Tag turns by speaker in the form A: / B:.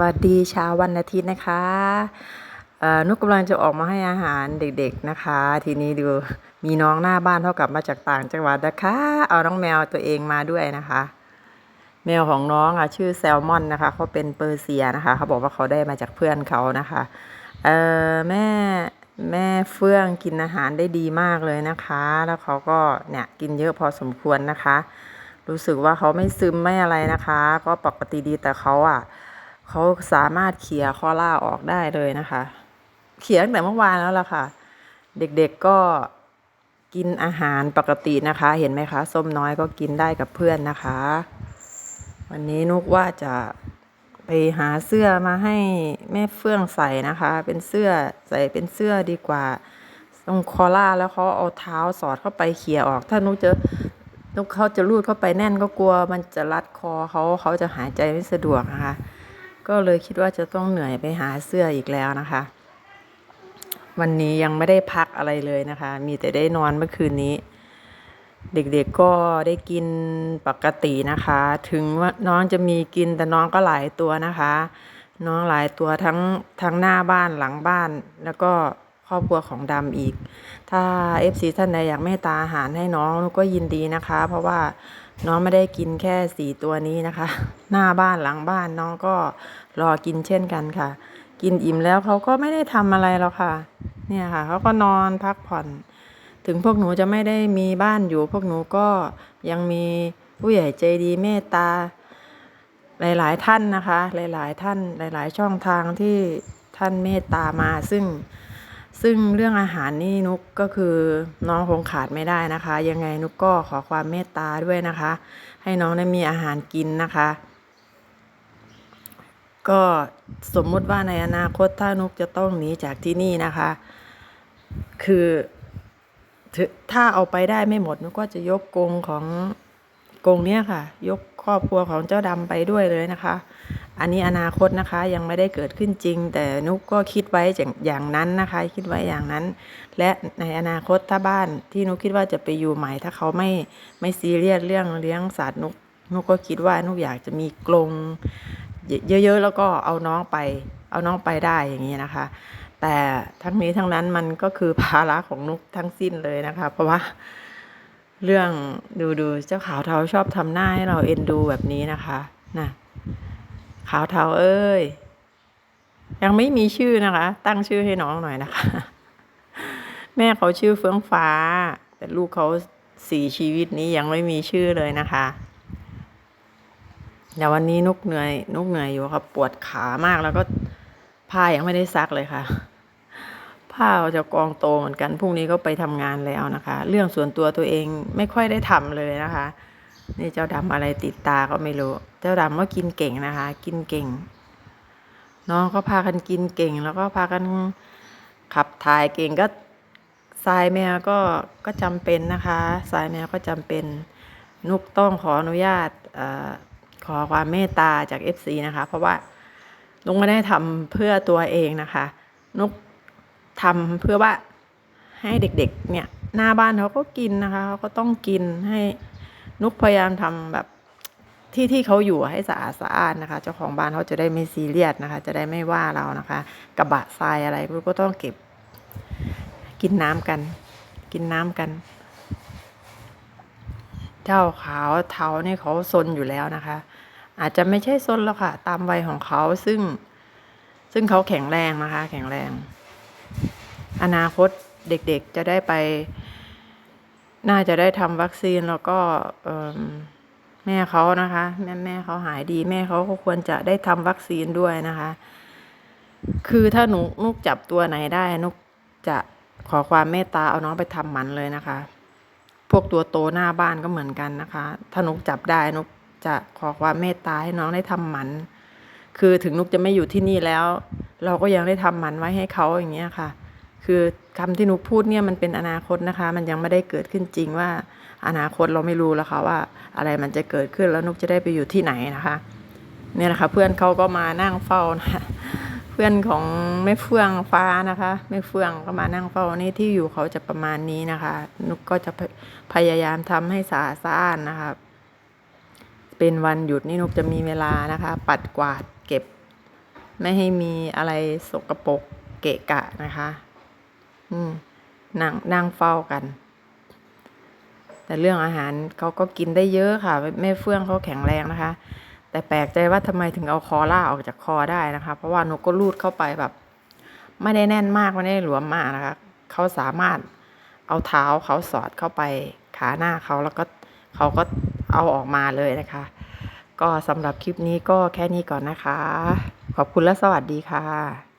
A: วัสดีเช้าวันอาทิตย์นะคะนุกกำลังจะออกมาให้อาหารเด็กๆนะคะ ทีนี้ดูมีน้องหน้าบ้านเท่ากับมาจากต่างจังหวัดนะคะ เอาน้องแมวตัวเองมาด้วยนะคะ แมวของน้องอะชื่อแซลมอนนะคะเขาเป็นเปอร์เซียนะคะ เขาบอกว่าเขาได้มาจากเพื่อนเขานะคะเออแม่แม่เฟื่องกินอาหารได้ดีมากเลยนะคะ แล้วเขาก็เนี่ยกินเยอะพอสมควรนะคะ รู้สึกว่าเขาไม่ซึมไม่อะไรนะคะ ก็ปกติดีแต่เขาอะ เขาสามารถเขี่ยคอล่าออกได้เลยนะคะ เขี่ยตั้งแต่เมื่อวานแล้วล่ะค่ะ เด็กๆก็กินอาหารปกตินะคะ เห็นไหมคะ ส้มน้อยก็กินได้กับเพื่อนนะคะ วันนี้นุกว่าจะไปหาเสื้อมาให้แม่เฟื่องใส่นะคะ เป็นเสื้อใส่เป็นเสื้อดีกว่า ตรงคอล่าแล้วเขาเอาเท้าสอดเข้าไปเขี่ยออก ถ้านุกจะนุกเขาจะรูดเข้าไปแน่นก็กลัว มันจะรัดคอเขาเขาจะหายใจไม่สะดวกนะคะ ก็เลยคิดว่าจะต้องเหนื่อยไปหาเสื้ออีกแล้วนะคะ วันนี้ยังไม่ได้พักอะไรเลยนะคะ มีแต่ได้นอนเมื่อคืนนี้ เด็กๆก็ได้กินปกตินะคะ ถึงว่าน้องจะมีกินแต่น้องก็หลายตัวนะคะ น้องหลายตัวทั้งทั้งหน้าบ้านหลังบ้านแล้วก็ รอบครัวของดำอีก ถ้า FC ท่านใดอยากเมตตาอาหารให้น้องกก็ยินดีนะคะ เพราะว่าน้องไม่ได้กินแค่สี่ตัวนี้นะคะ หน้าบ้านหลังบ้านน้องก็รอกินเช่นกันค่ะ กินอิ่มแล้วเขาก็ไม่ได้ทำอะไรหรอกค่ะ เนี่ยค่ะเขาก็นอนพักผ่อน ถึงพวกหนูจะไม่ได้มีบ้านอยู่ พวกหนูก็ยังมีผู้ใหญ่ใจดีเมตตาหลาย ๆ ท่านนะคะ หลาย ๆ ท่าน หลาย ๆ ช่องทางที่ท่านเมตตามา ซึ่ง ซึ่งเรื่องอาหารนี่นุกก็คือน้องคงขาดไม่ได้นะคะ ยังไงนุกก็ขอความเมตตาด้วยนะคะ ให้น้องได้มีอาหารกินนะคะ ก็สมมุติว่าในอนาคตถ้านุกจะต้องหนีจากที่นี่นะคะ คือถ้าเอาไปได้ไม่หมดนุกก็จะยกกรงของ กรงเนี้ยค่ะ ยกครอบครัวของเจ้าดำไปด้วยเลยนะคะ อันนี้อนาคตนะคะยังไม่ได้เกิดขึ้นจริง แต่นุกก็คิดไว้อย่างอย่างนั้นนะคะ คิดไว้อย่างนั้น และในอนาคตถ้าบ้านที่นุกคิดว่าจะไปอยู่ใหม่ ถ้าเขาไม่ไม่ซีเรียสเรื่องเลี้ยงสัตว์นุกนุกก็คิดว่านุกอยากจะมีกรงเยอะๆแล้วก็เอาน้องไป เอาน้องไปได้อย่างนี้นะคะ แต่ทั้งนี้ทั้งนั้นมันก็คือภาระของนุกทั้งสิ้นเลยนะคะ เพราะว่า เรื่องดูดูเจ้าขาวเทาชอบทำหน้าให้เราเอ็นดูแบบนี้นะคะน่ะขาวเทาเอ้ย ยังไม่มีชื่อนะคะ ตั้งชื่อให้น้องหน่อยนะคะ แม่เขาชื่อเฟื่องฟ้า แต่ลูกเขาสี่ชีวิตนี้ยังไม่มีชื่อเลยนะคะเดี๋ยววันนี้นุกเหนื่อยนุกเหนื่อยอยู่ครับปวดขามากแล้วก็ผ้ายังไม่ได้ซักเลยค่ะ ผ้าจะกองโตเหมือนกันพรุ่งนี้ก็ไปทำงานแล้วนะคะ เรื่องส่วนตัวตัวเองไม่ค่อยได้ทำเลยนะคะ นี่เจ้าดำอะไรติดตาก็ไม่รู้ เจ้าดำก็กินเก่งนะคะ กินเก่ง น้องก็พากันกินเก่ง แล้วก็พากันขับถ่ายเก่งก็ทรายแมวก็ก็จำเป็นนะคะทรายแมวก็จำเป็นนุกต้องขออนุญาตอขอความเมตตาจาก FC นะคะ เพราะว่านุกไม่ได้ทำเพื่อตัวเองนะคะ นุก ทำเพื่อว่าให้เด็กๆ เนี่ย หน้าบ้านเขาก็กินนะคะเขาก็ต้องกินให้นุกพยายามทำแบบที่ที่เขาอยู่ให้สะอาดสะอาดนะคะ เจ้าของบ้านเขาจะได้ไม่ซีเรียสนะคะ จะได้ไม่ว่าเรานะคะ กระบะทรายอะไรก็ต้องเก็บ กินน้ำกัน กินน้ำกัน เจ้าขาวเทาเนี่ยเขาซนอยู่แล้วนะคะ อาจจะไม่ใช่ซนแล้วค่ะ ตามวัยของเขาซึ่ง ซึ่งเขาแข็งแรงนะคะ แข็งแรง อนาคตเด็กๆจะได้ไป น่าจะได้ทำวัคซีนแล้วก็แม่เขานะคะ แม่แม่เขาหายดี แม่เขาก็ควรจะได้ทำวัคซีนด้วยนะคะ คือถ้าหนูนุกจับตัวไหนได้นุกจะขอความเมตตาเอาน้องไปทำหมันเลยนะคะ พวกตัวโตหน้าบ้านก็เหมือนกันนะคะ ถ้านุกจับได้นุกจะขอความเมตตาให้น้องได้ทำหมัน คือถึงนุกจะไม่อยู่ที่นี่แล้ว เราก็ยังได้ทำหมันไว้ให้เขาอย่างเงี้ยค่ะ คือคำที่นุกพูดเนี่ยมันเป็นอนาคตนะคะ มันยังไม่ได้เกิดขึ้นจริงว่า อนาคตเราไม่รู้แล้วค่ะว่า อะไรมันจะเกิดขึ้นแล้วนุกจะได้ไปอยู่ที่ไหนนะคะเนี่ยนะคะ เพื่อนเขาก็มานั่งเฝ้านะะเพื่อนของแม่เฟื่องฟ้านะคะแม่เฟื่องก็มานั่งเฝ้านี่ที่อยู่เขาจะประมาณนี้นะคะ นุกก็จะพยพยายามทำให้สะอาดสะอ้านนะคะเป็นวันหยุดนี่นุกจะมีเวลานะคะ ปัดกวาดเก็บ ไม่ให้มีอะไรสกปรกเกะกะนะคะ อืมนั่งนั่งเฝ้ากัน แต่เรื่องอาหารเขาก็กินได้เยอะค่ะแม่เฟื่องเขาแข็งแรงนะคะ แต่แปลกใจว่าทำไมถึงเอาคอล่าออกจากคอได้นะคะ เพราะว่านกก็ลูดเข้าไปแบบ ไม่ได้แน่นมากไม่ได้หลวมมากนะคะเขาสามารถเอาเท้าเขาสอดเข้าไปขาหน้าเขาแล้วก็เขาก็เอาออกมาเลยนะคะ ก็สำหรับคลิปนี้ก็แค่นี้ก่อนนะคะ ขอบคุณและสวัสดีค่ะ